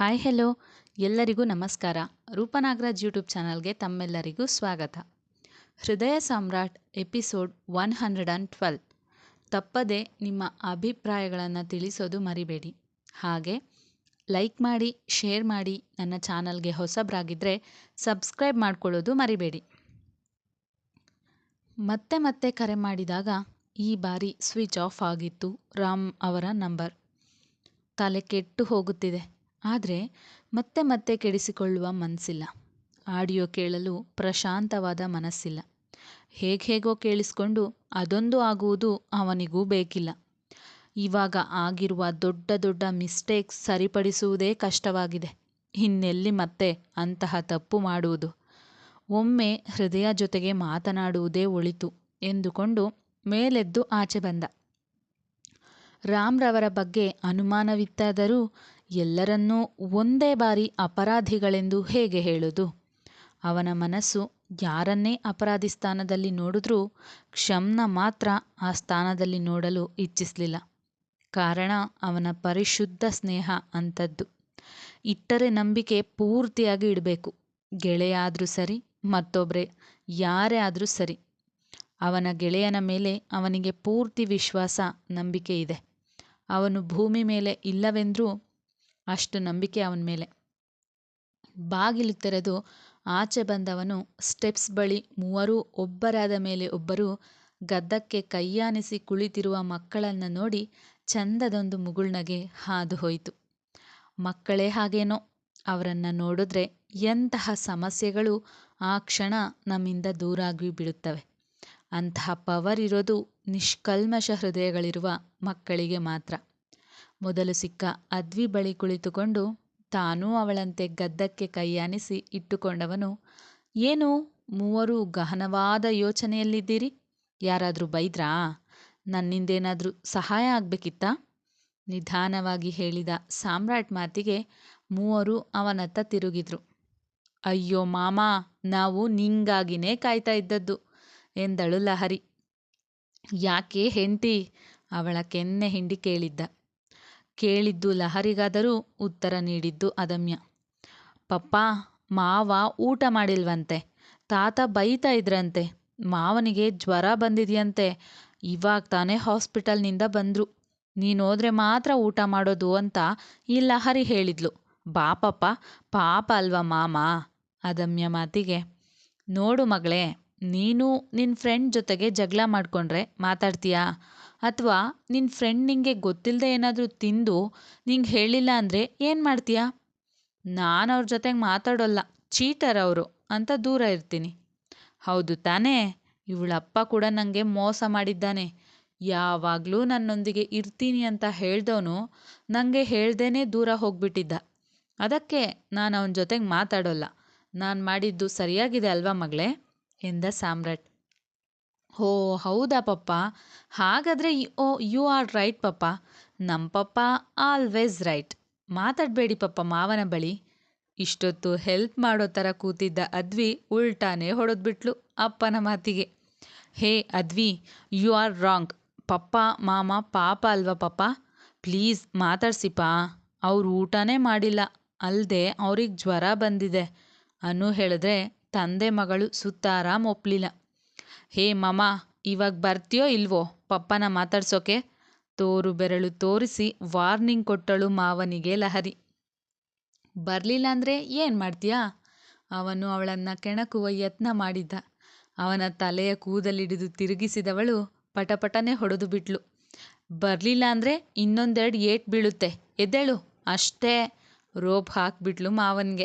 Hi hello, ಎಲ್ಲರಿಗೂ ನಮಸ್ಕಾರ. ರೂಪನಾಗರಾಜ್ YouTube ಚಾನಲ್ಗೆ ತಮ್ಮೆಲ್ಲರಿಗೂ ಸ್ವಾಗತ. Hrudaya Samrat episode one hundred and twelve. ತಪ್ಪದೆ ನಿಮ್ಮ ಅಭಿಪ್ರಾಯಗಳನ್ನು ತಿಳಿಸೋದು ಮರಿಬೇಡಿ. ಹಾಗೆ, ಲೈಕ್ ಮಾಡಿ, ಶೇರ್ ಮಾಡಿ ನನ್ನ ಚಾನಲ್ಗೆ ಹೊಸಬ್ರಾಗಿದ್ದರೆ ಸಬ್ಸ್ಕ್ರೈಬ್ ಮಾಡ್ಕೊಳ್ಳೋದು ಮರಿಬೇಡಿ. ಮತ್ತೆ ಮತ್ತೆ ಕರೆ ಮಾಡಿದಾಗ ಈ ಬಾರಿ ಸ್ವಿಚ್ ಆಫ್ ಆಗಿತ್ತು ರಾಮ್ ಅವರ ನಂಬರ್. ತಲೆ ಕೆಟ್ಟು ಹೋಗುತ್ತಿದೆ. ಆದರೆ ಮತ್ತೆ ಮತ್ತೆ ಕೆಡಿಸಿಕೊಳ್ಳುವ ಮನಸ್ಸಿಲ್ಲ ಆಡಿಯೋ ಕೇಳಲು ಪ್ರಶಾಂತವಾದ ಮನಸ್ಸಿಲ್ಲ. ಹೇಗೇಗೋ ಕೇಳಿಸ್ಕೊಂಡು ಅದೊಂದು ಆಗುವುದು ಅವನಿಗೂ ಬೇಕಿಲ್ಲ. ಇವಾಗ ಆಗಿರುವ ದೊಡ್ಡ ದೊಡ್ಡ ಮಿಸ್ಟೇಕ್ಸ್ ಸರಿಪಡಿಸುವುದೇ ಕಷ್ಟವಾಗಿದೆ. ಇನ್ನೆಲ್ಲಿ ಮತ್ತೆ ಅಂತಹ ತಪ್ಪು ಮಾಡುವುದು? ಒಮ್ಮೆ ಹೃದಯ ಜೊತೆಗೆ ಮಾತನಾಡುವುದೇ ಒಳಿತು ಎಂದುಕೊಂಡು ಮೇಲೆದ್ದು ಆಚೆ ಬಂದ. ರಾಮ್ರವರ ಬಗ್ಗೆ ಅನುಮಾನವಿತ್ತಾದರೂ ಎಲ್ಲರನ್ನೂ ಒಂದೇ ಬಾರಿ ಅಪರಾಧಿಗಳೆಂದು ಹೇಗೆ ಹೇಳುವುದು ಅವನ ಮನಸ್ಸು ಯಾರನ್ನೇ ಅಪರಾಧಿ ಸ್ಥಾನದಲ್ಲಿ ನೋಡಿದ್ರೂ ಕ್ಷಮ್ನ ಮಾತ್ರ ಆ ಸ್ಥಾನದಲ್ಲಿ ನೋಡಲು ಇಚ್ಛಿಸಲಿಲ್ಲ. ಕಾರಣ ಅವನ ಪರಿಶುದ್ಧ ಸ್ನೇಹ ಅಂಥದ್ದು. ಇಟ್ಟರೆ ನಂಬಿಕೆ ಪೂರ್ತಿಯಾಗಿ ಇಡಬೇಕು. ಗೆಳೆಯ ಆದರೂ ಸರಿ ಮತ್ತೊಬ್ಬರೇ ಯಾರೇ ಆದರೂ ಸರಿ. ಅವನ ಗೆಳೆಯನ ಮೇಲೆ ಅವನಿಗೆ ಪೂರ್ತಿ ವಿಶ್ವಾಸ, ನಂಬಿಕೆ ಇದೆ. ಅವನು ಭೂಮಿ ಮೇಲೆ ಇಲ್ಲವೆಂದರೂ ಅಷ್ಟು ನಂಬಿಕೆ ಅವನ ಮೇಲೆ. ಬಾಗಿಲು ತೆರೆದು ಆಚೆ ಬಂದವನು ಸ್ಟೆಪ್ಸ್ ಬಳಿ ಮೂವರೂ ಒಬ್ಬರಾದ ಮೇಲೆ ಒಬ್ಬರು ಗದ್ದಕ್ಕೆ ಕೈಯಾನಿಸಿ ಕುಳಿತಿರುವ ಮಕ್ಕಳನ್ನು ನೋಡಿ ಚಂದದೊಂದು ಮುಗುಳ್ನಗೆ ಹಾದು ಹೋಯಿತು. ಮಕ್ಕಳೇ ಹಾಗೇನೋ, ಅವರನ್ನು ನೋಡಿದ್ರೆ ಎಂತಹ ಸಮಸ್ಯೆಗಳು ಆ ಕ್ಷಣ ನಮ್ಮಿಂದ ದೂರಾಗಿ ಬಿಡುತ್ತವೆ. ಅಂತಹ ಪವರ್ ಇರೋದು ನಿಷ್ಕಲ್ಮಶ ಹೃದಯಗಳಿರುವ ಮಕ್ಕಳಿಗೆ ಮಾತ್ರ. ಮೊದಲು ಸಿಕ್ಕ ಅದ್ವಿ ಬಳಿ ಕುಳಿತುಕೊಂಡು ತಾನೂ ಅವಳಂತೆ ಗದ್ದಕ್ಕೆ ಕೈಯಾನಿಸಿ ಇಟ್ಟುಕೊಂಡವನು, ಏನು ಮೂವರೂ ಗಹನವಾದ ಯೋಚನೆಯಲ್ಲಿದ್ದೀರಿ? ಯಾರಾದರೂ ಬೈದ್ರಾ? ನನ್ನಿಂದೇನಾದರೂ ಸಹಾಯ ಆಗಬೇಕಿತ್ತಾ? ನಿಧಾನವಾಗಿ ಹೇಳಿದ ಸಾಮ್ರಾಟ್ ಮಾತಿಗೆ ಮೂವರು ಅವನತ್ತ ತಿರುಗಿದ್ರು. ಅಯ್ಯೋ ಮಾಮ, ನಾವು ನಿಂಗಾಗಿನೇ ಕಾಯ್ತಾ ಇದ್ದದ್ದು, ಎಂದಳು ಲಹರಿ. ಯಾಕೆ ಹೆಂಡ್ತಿ? ಅವಳ ಕೆನ್ನೆ ಹಿಂಡಿ ಕೇಳಿದ್ದ. ಕೇಳಿದ್ದು ಲಹರಿಗಾದರೂ ಉತ್ತರ ನೀಡಿದ್ದು ಅದಮ್ಯ. ಪಪ್ಪ, ಮಾವ ಊಟ ಮಾಡಿಲ್ವಂತೆ. ತಾತ ಬೈತಾ ಇದ್ರಂತೆ. ಮಾವನಿಗೆ ಜ್ವರ ಬಂದಿದೆಯಂತೆ. ಇವಾಗ ತಾನೇ ಹಾಸ್ಪಿಟಲ್ನಿಂದ ಬಂದರು. ನೀನು ಹೋದ್ರೆ ಮಾತ್ರ ಊಟ ಮಾಡೋದು ಅಂತ ಈ ಲಹರಿ ಹೇಳಿದ್ಲು. ಬಾ ಪಪ್ಪ, ಪಾಪ ಅಲ್ವಾ ಮಾಮ? ಅದಮ್ಯ ಮಾತಿಗೆ, ನೋಡು ಮಗಳೇ, ನೀನು ನಿನ್ನ ಫ್ರೆಂಡ್ ಜೊತೆಗೆ ಜಗಳ ಮಾಡಿಕೊಂಡ್ರೆ ಮಾತಾಡ್ತೀಯಾ? ಅಥವಾ ನಿನ್ನ ಫ್ರೆಂಡ್ ನಿಂಗೆ ಗೊತ್ತಿಲ್ಲದೆ ಏನಾದರೂ ತಿಂದು ನಿಂಗೆ ಹೇಳಿಲ್ಲ ಅಂದರೆ ಏನು ಮಾಡ್ತೀಯಾ? ನಾನು ಅವ್ರ ಜೊತೆಗೆ ಮಾತಾಡೋಲ್ಲ, ಚೀಟರ್ ಅವರು ಅಂತ ದೂರ ಇರ್ತೀನಿ. ಹೌದು ತಾನೇ ಇವಳಪ್ಪ ಕೂಡ ನನಗೆ ಮೋಸ ಮಾಡಿದ್ದಾನೆ. ಯಾವಾಗಲೂ ನನ್ನೊಂದಿಗೆ ಇರ್ತೀನಿ ಅಂತ ಹೇಳ್ದವನು ನನಗೆ ಹೇಳ್ದೇ ದೂರ ಹೋಗ್ಬಿಟ್ಟಿದ್ದ. ಅದಕ್ಕೆ ನಾನು ಅವನ ಜೊತೆಗೆ ಮಾತಾಡೋಲ್ಲ. ನಾನು ಮಾಡಿದ್ದು ಸರಿಯಾಗಿದೆ ಅಲ್ವಾ ಮಗಳೇ? ಎಂದ ಸಾಮ್ರಾಟ್. ಓ, ಹೌದಾ ಪಪ್ಪ? ಹಾಗಾದರೆ ಓ, ಯು ಆರ್ ರೈಟ್ ಪಪ್ಪ. ನಮ್ಮ ಪಪ್ಪ ಆಲ್ವೇಸ್ ರೈಟ್. ಮಾತಾಡಬೇಡಿ ಪಪ್ಪ ಮಾವನ ಬಳಿ. ಇಷ್ಟೊತ್ತು ಹೆಲ್ಪ್ ಮಾಡೋ ಥರ ಕೂತಿದ್ದ ಅದ್ವಿ ಉಲ್ಟಾನೇ ಹೊಡೆದ್ಬಿಟ್ಲು ಅಪ್ಪನ ಮಾತಿಗೆ. ಹೇ, ಅದ್ವಿ, ಯು ಆರ್ ರಾಂಗ್. ಪಪ್ಪ, ಮಾಮ, ಪಾಪ ಅಲ್ವಾ ಪಪ್ಪ? ಪ್ಲೀಸ್ ಮಾತಾಡ್ಸಿಪ್ಪ. ಅವ್ರು ಊಟನೇ ಮಾಡಿಲ್ಲ. ಅಲ್ಲದೆ ಅವ್ರಿಗೆ ಜ್ವರ ಬಂದಿದೆ. ಅನು ಹೇಳಿದ್ರೆ ತಂದೆ ಮಗಳು ಸುತ್ತಾರಾಮ್ ಒಪ್ಪಲಿಲ್ಲ ಹೇ ಮಾಮ, ಇವಾಗ ಬರ್ತೀಯೋ ಇಲ್ವೋ? ಪಪ್ಪನ ಮಾತಾಡ್ಸೋಕೆ? ತೋರು ಬೆರಳು ತೋರಿಸಿ ವಾರ್ನಿಂಗ್ ಕೊಟ್ಟಳು ಮಾವನಿಗೆ ಲಹರಿ. ಬರಲಿಲ್ಲ ಅಂದರೆ ಏನು ಮಾಡ್ತೀಯಾ? ಅವನು ಅವಳನ್ನು ಕೆಣಕುವ ಯತ್ನ ಮಾಡಿದ್ದ. ಅವನ ತಲೆಯ ಕೂದಲಿಡಿದು ತಿರುಗಿಸಿದವಳು ಪಟಪಟನೆ ಹೊಡೆದು ಬಿಟ್ಲು. ಬರಲಿಲ್ಲ ಅಂದರೆ ಇನ್ನೊಂದೆರಡು ಏಟ್ ಬೀಳುತ್ತೆ. ಎದ್ದೇಳು. ಅಷ್ಟೇ ರೋಪ್ ಹಾಕ್ಬಿಟ್ಲು ಮಾವನಿಗೆ.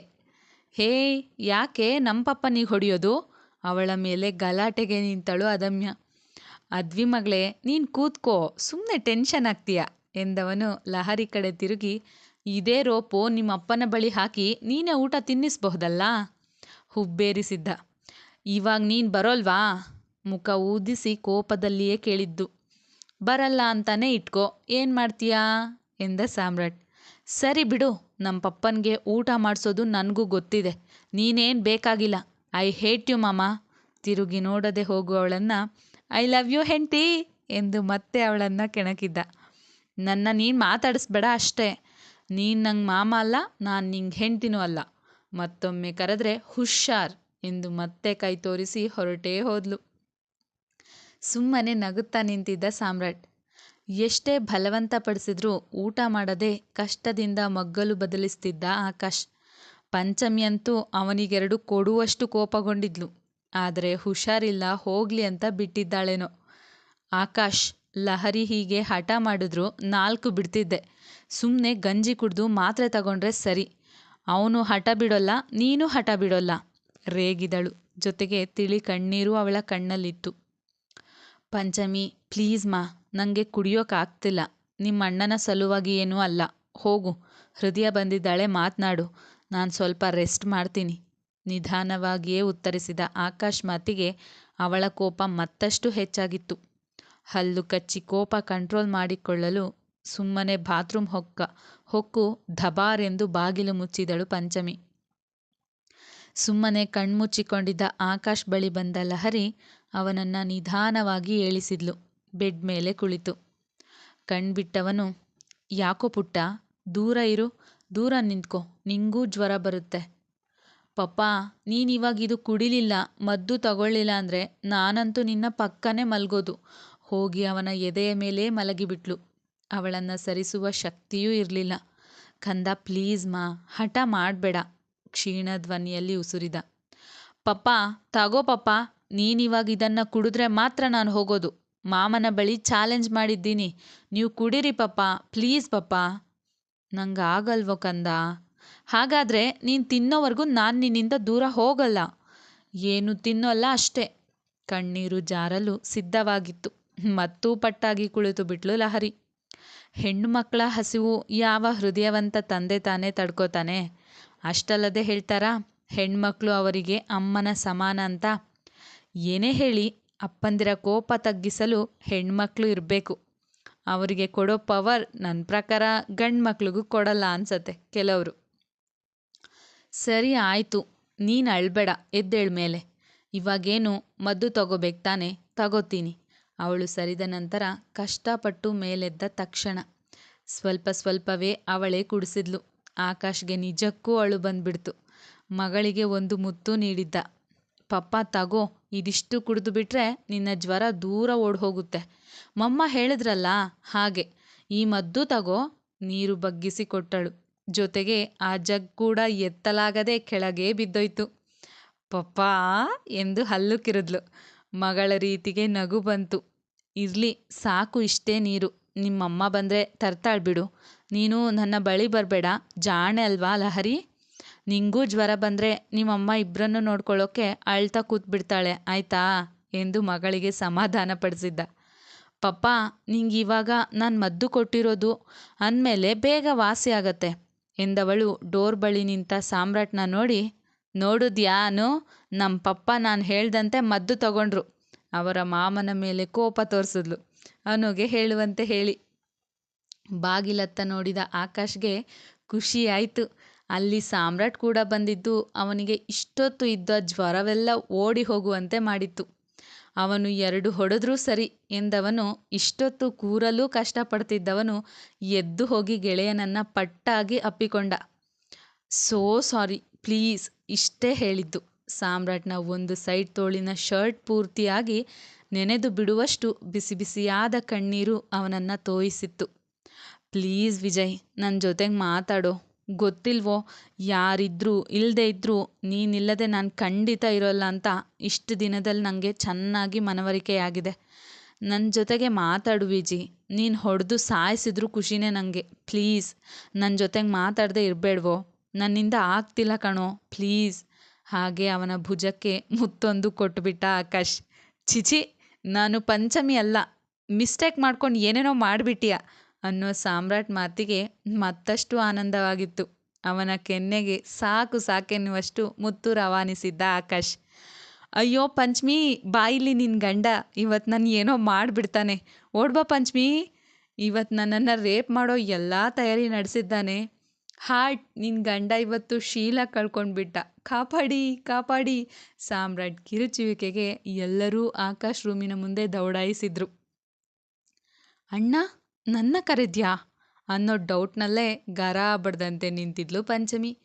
ಹೇ, ಯಾಕೆ ನಮ್ಮ ಪಪ್ಪನಿಗೆ ಹೊಡೆಯೋದು? ಅವಳ ಮೇಲೆ ಗಲಾಟೆಗೆ ನಿಂತಳು ಅದಮ್ಯ ಅದ್ವಿ ಮಗಳೇ ನೀನು ಕೂತ್ಕೋ ಸುಮ್ಮನೆ ಟೆನ್ಷನ್ ಆಗ್ತೀಯ, ಎಂದವನು ಲಹರಿ ಕಡೆ ತಿರುಗಿ. ಇದೇ ರೋಪು ನಿಮ್ಮ ಅಪ್ಪನ ಬಳಿ ಹಾಕಿ ನೀನೇ ಊಟ ತಿನ್ನಿಸ್ಬಹುದಲ್ಲ? ಹುಬ್ಬೇರಿಸಿದ್ದ. ಇವಾಗ ನೀನು ಬರೋಲ್ವಾ? ಮುಖ ಊದಿಸಿ ಕೋಪದಲ್ಲಿಯೇ ಕೇಳಿದ್ದು. ಬರಲ್ಲ ಅಂತಾನೆ ಇಟ್ಕೋ, ಏನು ಮಾಡ್ತೀಯಾ? ಎಂದ ಸಾಮ್ರಾಟ್. ಸರಿ ಬಿಡು ನಮ್ಮ ಪಪ್ಪನಿಗೆ ಊಟ ಮಾಡಿಸೋದು ನನಗೂ ಗೊತ್ತಿದೆ, ನೀನೇನು ಬೇಕಾಗಿಲ್ಲ. ಐ ಹೇಟ್ ಯು ಮಾಮ. ತಿರುಗಿ ನೋಡದೆ ಹೋಗುವವಳನ್ನು ಐ ಲವ್ ಯು ಹೆಂಟಿ ಎಂದು ಮತ್ತೆ ಅವಳನ್ನು ಕೆಣಕಿದ್ದ. ನನ್ನ ನೀನು ಮಾತಾಡಿಸ್ಬೇಡ ಅಷ್ಟೇ. ನೀನು ನಂಗೆ ಮಾಮ ಅಲ್ಲ, ನಾನು ನಿಂಗೆ ಹೆಂಡ್ತಿನೂ ಅಲ್ಲ. ಮತ್ತೊಮ್ಮೆ ಕರೆದ್ರೆ ಹುಷಾರ್, ಎಂದು ಮತ್ತೆ ಕೈ ತೋರಿಸಿ ಹೊರಟೇ ಹೋದ್ಲು. ಸುಮ್ಮನೆ ನಗುತ್ತಾ ನಿಂತಿದ್ದ ಸಾಮ್ರಾಟ್. ಎಷ್ಟೇ ಬಲವಂತ ಪಡಿಸಿದ್ರೂ ಊಟ ಮಾಡದೆ ಕಷ್ಟದಿಂದ ಮಗ್ಗಲು ಬದಲಿಸ್ತಿದ್ದ ಆಕಾಶ್. ಪಂಚಮಿಯಂತೂ ಅವನಿಗೆರಡು ಕೊಡುವಷ್ಟು ಕೋಪಗೊಂಡಿದ್ಲು. ಆದರೆ ಹುಷಾರಿಲ್ಲ, ಹೋಗ್ಲಿ ಅಂತ ಬಿಟ್ಟಿದ್ದಾಳೇನೋ. ಆಕಾಶ್ ಲಹರಿ ಹೀಗೆ ಹಠ ಮಾಡಿದ್ರು, ನಾಲ್ಕು ಬಿಡ್ತಿದ್ದೆ. ಸುಮ್ಮನೆ ಗಂಜಿ ಕುಡಿದು ಮಾತ್ರೆ ತಗೊಂಡ್ರೆ ಸರಿ. ಅವನು ಹಠ ಬಿಡೋಲ್ಲ, ನೀನು ಹಠ ಬಿಡೋಲ್ಲ, ರೇಗಿದಳು. ಜೊತೆಗೆ ತಿಳಿ ಕಣ್ಣೀರು ಅವಳ ಕಣ್ಣಲ್ಲಿತ್ತು. ಪಂಚಮಿ, ಪ್ಲೀಸ್ ಮಾ ನನಗೆ ಕುಡಿಯೋಕ್ಕಾಗ್ತಿಲ್ಲ ನಿಮ್ಮ ಅಣ್ಣನ ಸಲುವಾಗಿ ಏನೂ ಅಲ್ಲ. ಹೋಗು, ಹೃದಯ ಬಂದಿದ್ದಾಳೆ, ಮಾತನಾಡು. ನಾನು ಸ್ವಲ್ಪ ರೆಸ್ಟ್ ಮಾಡ್ತೀನಿ. ನಿಧಾನವಾಗಿಯೇ ಉತ್ತರಿಸಿದ ಆಕಾಶ್ ಮಾತಿಗೆ ಅವಳ ಕೋಪ ಮತ್ತಷ್ಟು ಹೆಚ್ಚಾಗಿತ್ತು. ಹಲ್ಲು ಕಚ್ಚಿ ಕೋಪ ಕಂಟ್ರೋಲ್ ಮಾಡಿಕೊಳ್ಳಲು ಸುಮ್ಮನೆ ಬಾತ್ರೂಮ್ ಹೊಕ್ಕ, ಹೊಕ್ಕು ಧಬಾರೆಂದು ಬಾಗಿಲು ಮುಚ್ಚಿದಳು ಪಂಚಮಿ. ಸುಮ್ಮನೆ ಕಣ್ಮುಚ್ಚಿಕೊಂಡಿದ್ದ ಆಕಾಶ್ ಬಳಿ ಬಂದ ಲಹರಿ ಅವನನ್ನು ನಿಧಾನವಾಗಿ ಏಳಿಸಿದ್ಲು, ಬೆಡ್ ಮೇಲೆ ಕುಳಿತು. ಕಣ್ಬಿಟ್ಟವನು, ಯಾಕೋ ಪುಟ್ಟ, ದೂರ ಇರು ದೂರ ನಿಂತ್ಕೋ, ನಿಂಗೂ ಜ್ವರ ಬರುತ್ತೆ. ಪಪ್ಪ ನೀನಿವಾಗ ಇದು ಕುಡಿಲಿಲ್ಲ, ಮದ್ದು ತಗೊಳ್ಳಿಲ್ಲ ಅಂದರೆ ನಾನಂತೂ ನಿನ್ನ ಪಕ್ಕನೇ ಮಲಗೋದು. ಹೋಗಿ ಅವನ ಎದೆಯ ಮೇಲೆ ಮಲಗಿಬಿಟ್ಲು. ಅವಳನ್ನು ಸರಿಸುವ ಶಕ್ತಿಯೂ ಇರಲಿಲ್ಲ. ಕಂದ, ಪ್ಲೀಸ್ ಮಾ, ಹಠ ಮಾಡಬೇಡ, ಕ್ಷೀಣ ಧ್ವನಿಯಲ್ಲಿ ಉಸುರಿದ. ಪಪ್ಪ, ತಗೋ ಪಪ್ಪ ನೀನಿವಾಗ ಇದನ್ನು ಕುಡಿದ್ರೆ ಮಾತ್ರ ನಾನು ಹೋಗೋದು. ಮಾಮನ ಬಳಿ ಚಾಲೆಂಜ್ ಮಾಡಿದ್ದೀನಿ. ನೀವು ಕುಡೀರಿ ಪಪ್ಪ, ಪ್ಲೀಸ್ ಪಪ್ಪ. ನಂಗೆ ಆಗಲ್ವೋ ಕಂದ? ಹಾಗಾದರೆ ನೀನು ತಿನ್ನೋವರೆಗೂ ನಾನು ನಿನ್ನಿಂದ ದೂರ ಹೋಗಲ್ಲ. ಏನು ತಿನ್ನೋಲ್ಲ ಅಷ್ಟೇ. ಕಣ್ಣೀರು ಜಾರಲು ಸಿದ್ಧವಾಗಿತ್ತು. ಮತ್ತೂ ಪಟ್ಟಾಗಿ ಕುಳಿತು ಬಿಟ್ಲು ಲಹರಿ. ಹೆಣ್ಣು ಮಕ್ಕಳ ಹಸಿವು ಯಾವ ಹೃದಯವಂತ ತಂದೆ ತಾನೇ ತಡ್ಕೋತಾನೆ? ಅಷ್ಟಲ್ಲದೆ ಹೇಳ್ತಾರಾ, ಹೆಣ್ಮಕ್ಳು ಅವರಿಗೆ ಅಮ್ಮನ ಸಮಾನ ಅಂತ? ಏನೇ ಹೇಳಿ, ಅಪ್ಪಂದಿರ ಕೋಪ ತಗ್ಗಿಸಲು ಹೆಣ್ಮಕ್ಳು ಇರಬೇಕು. ಅವರಿಗೆ ಕೊಡೋ ಪವರ್ ನನ್ನ ಪ್ರಕಾರ ಗಂಡು ಮಕ್ಳಿಗೂ ಕೊಡಲ್ಲ ಅನ್ಸತ್ತೆ ಕೆಲವರು. ಸರಿ ಆಯಿತು, ನೀನು ಅಳ್ಬೇಡ, ಎದ್ದೇಳ ಮೇಲೆ. ಇವಾಗೇನು ಮದ್ದು ತಗೋಬೇಕು ತಾನೆ, ತಗೋತೀನಿ. ಅವಳು ಸರಿದ ನಂತರ ಕಷ್ಟಪಟ್ಟು ಮೇಲೆದ್ದ ತಕ್ಷಣ. ಸ್ವಲ್ಪ ಸ್ವಲ್ಪವೇ ಅವಳೇ ಕುಡಿಸಿದ್ಲು. ಆಕಾಶ್ಗೆ ನಿಜಕ್ಕೂ ಅಳು ಬಂದ್ಬಿಡ್ತು. ಮಗಳಿಗೆ ಒಂದು ಮುತ್ತು ನೀಡಿದ್ದ. ಪಪ್ಪ, ತಗೋ, ಇದಿಷ್ಟು ಕುಡಿದು ಬಿಟ್ರೆ ನಿನ್ನ ಜ್ವರ ದೂರ ಓಡಿ ಹೋಗುತ್ತೆ ಮಮ್ಮ ಹೇಳಿದ್ರಲ್ಲ ಹಾಗೆ, ಈ ಮದ್ದು ತಗೋ, ನೀರು ಬಗ್ಗಿಸಿ ಕೊಟ್ಟಳು ಜೊತೆಗೆ ಆ ಜಗ್ ಕೂಡ ಎತ್ತಲಾಗದೆ ಕೆಳಗೆ ಬಿದ್ದೋಯ್ತು. ಪಪ್ಪ ಎಂದು ಹಲ್ಲು ಕಿರಿದ್ಲು ಮಗಳ ರೀತಿಗೆ ನಗು ಬಂತು. ಇರಲಿ, ಸಾಕು ಇಷ್ಟೇ ನೀರು. ನಿಮ್ಮಮ್ಮ ಬಂದರೆ ತರ್ತಾಳ್ಬಿಡು. ನೀನು ನನ್ನ ಬಳಿ ಬರಬೇಡ. ಜಾಣೆ ಅಲ್ವಾ ಲಹರಿ? ನಿಂಗೂ ಜ್ವರ ಬಂದರೆ ನಿಮ್ಮಮ್ಮ ಇಬ್ಬರನ್ನು ನೋಡ್ಕೊಳ್ಳೋಕೆ ಅಳ್ತಾ ಕೂತ್ಬಿಡ್ತಾಳೆ, ಆಯ್ತಾ? ಎಂದು ಮಗಳಿಗೆ ಸಮಾಧಾನ ಪಡಿಸಿದ್ದ. ಪಪ್ಪ ನಿಂಗೆ ಇವಾಗ ನಾನು ಮದ್ದು ಕೊಟ್ಟಿರೋದು ಅಂದಮೇಲೆ ಬೇಗ ವಾಸಿ ಆಗತ್ತೆ ಎಂದವಳು ಡೋರ್ ಬಳಿ ನಿಂತ ಸಾಮ್ರಾಟ್ನ ನೋಡಿ ನೋಡಿದ್ಯಾನು ನಮ್ಮ ಪಪ್ಪ ನಾನು ಹೇಳ್ದಂತೆ ಮದ್ದು ತಗೊಂಡ್ರು. ಅವರ ಮಾಮನ ಮೇಲೆ ಕೋಪ ತೋರಿಸಿದ್ಲು. ಅನುಗೆ ಹೇಳುವಂತೆ ಹೇಳಿ. ಬಾಗಿಲತ್ತ ನೋಡಿದ ಆಕಾಶ್ಗೆ ಖುಷಿಯಾಯಿತು ಅಲ್ಲಿ ಸಾಮ್ರಾಟ್ ಕೂಡ ಬಂದಿದ್ದು. ಅವನಿಗೆ ಇಷ್ಟೊತ್ತು ಇದ್ದ ಜ್ವರವೆಲ್ಲ ಓಡಿ ಹೋಗುವಂತೆ ಮಾಡಿತ್ತು. ಅವನು ಎರಡು ಹೊಡೆದ್ರೂ ಸರಿ ಎಂದವನು, ಇಷ್ಟೊತ್ತು ಕೂರಲು ಕಷ್ಟಪಡ್ತಿದ್ದವನು ಎದ್ದು ಹೋಗಿ ಗೆಳೆಯನನ್ನು ಪಟ್ಟಾಗಿ ಅಪ್ಪಿಕೊಂಡ. ಸೋ ಸಾರಿ, ಪ್ಲೀಸ್, ಇಷ್ಟೇ ಹೇಳಿದ್ದು. ಸಾಮ್ರಾಟ್ನ ಒಂದು ಸೈಡ್ ತೋಳಿನ ಶರ್ಟ್ ಪೂರ್ತಿಯಾಗಿ ನೆನೆದು ಬಿಡುವಷ್ಟು ಬಿಸಿ ಬಿಸಿಯಾದ ಕಣ್ಣೀರು ಅವನನ್ನು ತೋಯಿಸಿತ್ತು. ಪ್ಲೀಸ್ ವಿಜಯ್ ನನ್ನ ಜೊತೆಗೆ ಮಾತಾಡೋ. ಗೊತ್ತಿಲ್ವೋ? ಯಾರಿದ್ರೂ ಇಲ್ಲದೆ ಇದ್ದರೂ ನೀನಿಲ್ಲದೆ ನಾನು ಖಂಡಿತ ಇರೋಲ್ಲ ಅಂತ ಇಷ್ಟು ದಿನದಲ್ಲಿ ನನಗೆ ಚೆನ್ನಾಗಿ ಮನವರಿಕೆಯಾಗಿದೆ. ನನ್ನ ಜೊತೆಗೆ ಮಾತಾಡು ವಿಜಿ. ನೀನು ಹೊಡೆದು ಸಾಯಿಸಿದ್ರು ಖುಷಿನೇ ನನಗೆ ಪ್ಲೀಸ್. ನನ್ನ ಜೊತೆಗೆ ಮಾತಾಡದೆ ಇರಬೇಡ್ವೋ? ನನ್ನಿಂದ ಆಗ್ತಿಲ್ಲ ಕಣೋ. ಪ್ಲೀಸ್. ಹಾಗೆ ಅವನ ಭುಜಕ್ಕೆ ಮುತ್ತೊಂದು ಕೊಟ್ಟುಬಿಟ್ಟ ಆಕಾಶ್. ಚಿಚಿ ನಾನು ಪಂಚಮಿ ಅಲ್ಲ. ಮಿಸ್ಟೇಕ್ ಮಾಡ್ಕೊಂಡು ಏನೇನೋ ಮಾಡಿಬಿಟ್ಟಿಯ ಅನ್ನೋ ಸಾಮ್ರಾಟ್ ಮಾತಿಗೆ ಮತ್ತಷ್ಟು ಆನಂದವಾಗಿತ್ತು. ಅವನ ಕೆನ್ನೆಗೆ ಸಾಕು ಸಾಕೆನ್ನುವಷ್ಟು ಮುತ್ತು ರವಾನಿಸಿದ್ದ ಆಕಾಶ್. ಅಯ್ಯೋ ಪಂಚಮಿ ಬಾಯಿಲಿ ನಿನ್ನ ಗಂಡ. ಇವತ್ತು ನಾನು ಏನೋ ಮಾಡಿಬಿಡ್ತಾನೆ. ಓಡ್ಬಾ ಪಂಚಮಿ. ಇವತ್ತು ನನ್ನನ್ನು ರೇಪ್ ಮಾಡೋ ಎಲ್ಲ ತಯಾರಿ ನಡೆಸಿದ್ದಾನೆ. ಹಾರ್ಟ್ ನಿನ್ನ ಗಂಡ ಇವತ್ತು ಶೀಲ ಕಳ್ಕೊಂಡ್ಬಿಟ್ಟ. ಕಾಪಾಡಿ ಕಾಪಾಡಿ. ಸಾಮ್ರಾಟ್ ಕಿರುಚುವಿಕೆಗೆ ಎಲ್ಲರೂ ಆಕಾಶ್ ರೂಮಿನ ಮುಂದೆ ದೌಡಾಯಿಸಿದ್ರು. ಅಣ್ಣ ನನ್ನ ಕರೆದ್ಯಾ? ಅನ್ನೋ ಡೌಟ್ನಲ್ಲೇ ಗರ ಬಡ್ದಂತೆ ನಿಂತಿದ್ಲು ಪಂಚಮಿ.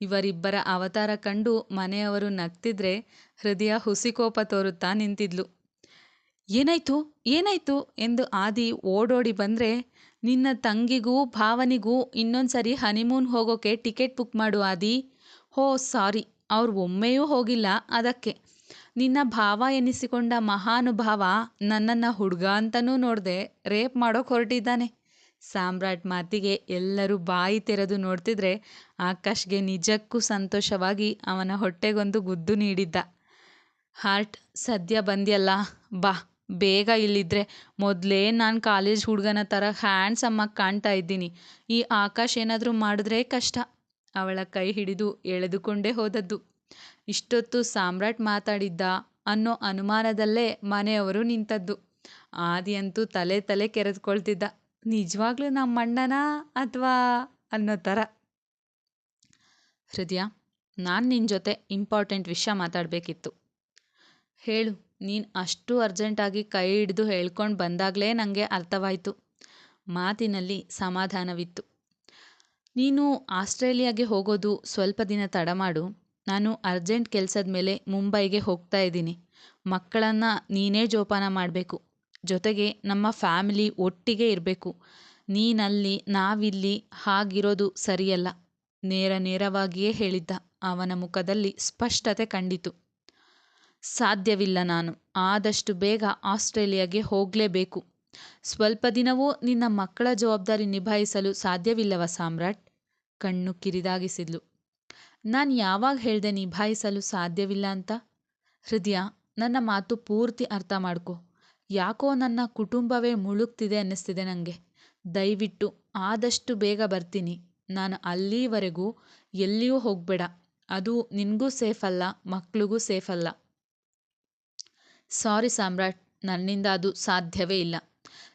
ಇವರಿಬ್ಬರ ಅವತಾರ ಕಂಡು ಮನೆಯವರು ನಗ್ತಿದ್ರೆ ಹೃದಯ ಹುಸಿಕೋಪ ತೋರುತ್ತಾ ನಿಂತಿದ್ಲು. ಏನಾಯ್ತು? ಏನಾಯ್ತು? ಎಂದು ಆದಿ ಓಡೋಡಿ ಬಂದರೆ, ನಿನ್ನ ತಂಗಿಗೂ ಭಾವನಿಗೂ ಇನ್ನೊಂದ್ಸರಿ ಹನಿಮೂನ್ ಹೋಗೋಕೆ ಟಿಕೆಟ್ ಬುಕ್ ಮಾಡು ಆದಿ. ಹೋ, ಸಾರಿ. ಅವ್ರು ಒಮ್ಮೆಯೂ ಹೋಗಿಲ್ಲ ಅದಕ್ಕೆ. ನಿನ್ನ ಭಾವ ಎನಿಸಿಕೊಂಡ ಮಹಾನುಭಾವ ನನ್ನನ್ನು ಹುಡುಗ ಅಂತನೂ ನೋಡದೆ ರೇಪ್ ಮಾಡೋಕೆ ಹೊರಟಿದ್ದಾನೆ. ಸಾಮ್ರಾಟ್ ಮಾತಿಗೆ ಎಲ್ಲರೂ ಬಾಯಿ ತೆರೆದು ನೋಡ್ತಿದ್ರೆ ಆಕಾಶ್ಗೆ ನಿಜಕ್ಕೂ ಸಂತೋಷವಾಗಿ ಅವನ ಹೊಟ್ಟೆಗೊಂದು ಗುದ್ದು ನೀಡಿದ್ದ. ಹಾರ್ಟ್, ಸದ್ಯ ಬಂದ್ಯಲ್ಲ, ಬಾ, ಬೇಗ ಇಲ್ಲಿದ್ರೆ ಮೊದಲೇ ನಾನು ಕಾಲೇಜ್ ಹುಡುಗನ ಥರ ಹ್ಯಾಂಡ್ಸಮ್ಮಾಗಿ ಕಾಣ್ತಾ ಇದ್ದೀನಿ. ಈ ಆಕಾಶ್ ಏನಾದರೂ ಮಾಡಿದ್ರೆ ಕಷ್ಟ. ಅವಳ ಕೈ ಹಿಡಿದು ಎಳೆದುಕೊಂಡೇ ಹೋದದ್ದು. ಇಷ್ಟೊತ್ತು ಸಾಮ್ರಾಟ್ ಮಾತಾಡಿದ್ದ ಅನ್ನೋ ಅನುಮಾನದಲ್ಲೇ ಮನೆಯವರು ನಿಂತದ್ದು. ಆದಿ ಅಂತೂ ತಲೆ ತಲೆ ಕೆರೆದುಕೊಳ್ತಿದ್ದ. ನಿಜವಾಗ್ಲೂ ನಮ್ಮ ಅಣ್ಣನಾ ಅಥವಾ ಅನ್ನೋ ಥರ? ಹೃದಯ, ನಾನು ನಿನ್ನ ಜೊತೆ ಇಂಪಾರ್ಟೆಂಟ್ ವಿಷಯ ಮಾತಾಡಬೇಕಿತ್ತು. ಹೇಳು, ನೀನು ಅಷ್ಟು ಅರ್ಜೆಂಟಾಗಿ ಕೈ ಹಿಡಿದು ಹೇಳ್ಕೊಂಡು ಬಂದಾಗಲೇ ನನಗೆ ಅರ್ಥವಾಯಿತು. ಮಾತಿನಲ್ಲಿ ಸಮಾಧಾನವಿತ್ತು. ನೀನು ಆಸ್ಟ್ರೇಲಿಯಾಗೆ ಹೋಗೋದು ಸ್ವಲ್ಪ ದಿನ ತಡ ಮಾಡು ನಾನು ಅರ್ಜೆಂಟ್ ಕೆಲಸದ ಮೇಲೆ ಮುಂಬೈಗೆ ಹೋಗ್ತಾ ಇದ್ದೀನಿ. ಮಕ್ಕಳನ್ನು ನೀನೇ ಜೋಪಾನ ಮಾಡಬೇಕು. ಜೊತೆಗೆ ನಮ್ಮ ಫ್ಯಾಮಿಲಿ ಒಟ್ಟಿಗೆ ಇರಬೇಕು. ನೀನಲ್ಲಿ, ನಾವಿಲ್ಲಿ ಹಾಗಿರೋದು ಸರಿಯಲ್ಲ. ನೇರ ನೇರವಾಗಿಯೇ ಹೇಳಿದ್ದ. ಅವನ ಮುಖದಲ್ಲಿ ಸ್ಪಷ್ಟತೆ ಕಂಡಿತು. ಸಾಧ್ಯವಿಲ್ಲ ನಾನು. ಆದಷ್ಟು ಬೇಗ ಆಸ್ಟ್ರೇಲಿಯಾಗೆ ಹೋಗಲೇಬೇಕು. ಸ್ವಲ್ಪ ದಿನವೂ ನಿನ್ನ ಮಕ್ಕಳ ಜವಾಬ್ದಾರಿ ನಿಭಾಯಿಸಲು ಸಾಧ್ಯವಿಲ್ಲವ ಸಾಮ್ರಾಟ್? ಕಣ್ಣು ಕಿರಿದಾಗಿಸಿದ್ಲು. ನಾನು ಯಾವಾಗ ಹೇಳ್ದೆ ನಿಭಾಯಿಸಲು ಸಾಧ್ಯವಿಲ್ಲ ಅಂತ? ಹೃದಯ, ನನ್ನ ಮಾತು ಪೂರ್ತಿ ಅರ್ಥ ಮಾಡ್ಕೊ. ಯಾಕೋ ನನ್ನ ಕುಟುಂಬವೇ ಮುಳುಗ್ತಿದೆ ಅನ್ನಿಸ್ತಿದೆ ನನಗೆ ದಯವಿಟ್ಟು ಆದಷ್ಟು ಬೇಗ ಬರ್ತೀನಿ. ನಾನು ಅಲ್ಲಿವರೆಗೂ ಎಲ್ಲಿಯೂ ಹೋಗಬೇಡ. ಅದು ನಿನಗೂ ಸೇಫ್ ಅಲ್ಲ, ಮಕ್ಳಿಗೂ ಸೇಫ್ ಅಲ್ಲ. ಸಾರಿ ಸಾಮ್ರಾಟ್, ನನ್ನಿಂದ ಅದು ಸಾಧ್ಯವೇ ಇಲ್ಲ.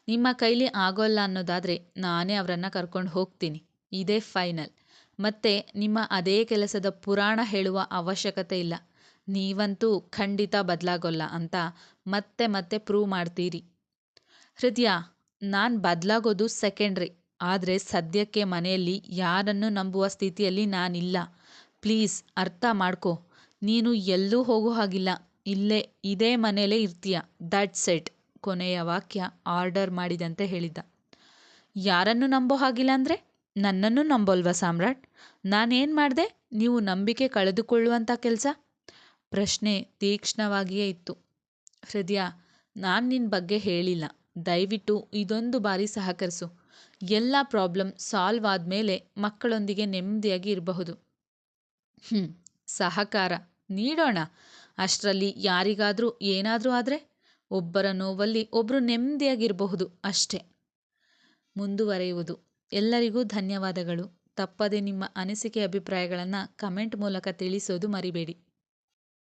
ನಿಮ್ಮ ಕೈಲಿ ಆಗೋಲ್ಲ ಅನ್ನೋದಾದರೆ ನಾನೇ ಅವರನ್ನು ಕರ್ಕೊಂಡು ಹೋಗ್ತೀನಿ. ಇದೇ ಫೈನಲ್. ಮತ್ತೆ ನಿಮ್ಮ ಅದೇ ಕೆಲಸದ ಪುರಾಣ ಹೇಳುವ ಅವಶ್ಯಕತೆ ಇಲ್ಲ. ನೀವಂತೂ ಖಂಡಿತ ಬದಲಾಗೋಲ್ಲ ಅಂತ ಮತ್ತೆ ಮತ್ತೆ ಪ್ರೂವ್ ಮಾಡ್ತೀರಿ. ಹೃದಯ, ನಾನು ಬದಲಾಗೋದು ಸೆಕೆಂಡ್ರಿ ಆದರೆ ಸದ್ಯಕ್ಕೆ ಮನೆಯಲ್ಲಿ ಯಾರನ್ನು ನಂಬುವ ಸ್ಥಿತಿಯಲ್ಲಿ ನಾನಿಲ್ಲ. ಪ್ಲೀಸ್ ಅರ್ಥ ಮಾಡ್ಕೋ. ನೀನು ಎಲ್ಲೂ ಹೋಗೋ ಹಾಗಿಲ್ಲ. ಇಲ್ಲೇ, ಇದೇ ಮನೇಲೇ ಇರ್ತೀಯ. ದಟ್ ಸೆಟ್ ಕೊನೆಯ ವಾಕ್ಯ ಆರ್ಡರ್ ಮಾಡಿದಂತೆ ಹೇಳಿದ್ದ. ಯಾರನ್ನು ನಂಬೋ ಹಾಗಿಲ್ಲ ಅಂದರೆ? ನನ್ನನ್ನು ನಂಬೋಲ್ವಾ ಸಾಮ್ರಾಟ್? ನಾನೇನು ಮಾಡಿದೆ? ನೀವು ನಂಬಿಕೆ ಕಳೆದುಕೊಳ್ಳುವಂಥ ಕೆಲಸ? ಪ್ರಶ್ನೆ ತೀಕ್ಷ್ಣವಾಗಿಯೇ ಇತ್ತು. ಹೃದಯ, ನಾನು ನಿನ್ನ ಬಗ್ಗೆ ಹೇಳಿಲ್ಲ. ದಯವಿಟ್ಟು ಇದೊಂದು ಬಾರಿ ಸಹಕರಿಸು. ಎಲ್ಲ ಪ್ರಾಬ್ಲಮ್ ಸಾಲ್ವ್ ಆದಮೇಲೆ ಮಕ್ಕಳೊಂದಿಗೆ ನೆಮ್ಮದಿಯಾಗಿ ಇರಬಹುದು. ಹ್ಞೂ ಸಹಕಾರ. ನೀಡೋಣ. ಅಷ್ಟರಲ್ಲಿ ಯಾರಿಗಾದರೂ ಏನಾದರೂ ಆದರೆ ಒಬ್ಬರ ನೋವಲ್ಲಿ ಒಬ್ಬರು ನೆಮ್ಮದಿಯಾಗಿರಬಹುದು ಅಷ್ಟೇ. ಮುಂದುವರೆಯುವುದು. ಎಲ್ಲರಿಗೂ ಧನ್ಯವಾದಗಳು. ತಪ್ಪದೆ ನಿಮ್ಮ ಅನಿಸಿಕೆ ಅಭಿಪ್ರಾಯಗಳನ್ನು ಕಮೆಂಟ್ ಮೂಲಕ ತಿಳಿಸೋದು ಮರಿಬೇಡಿ.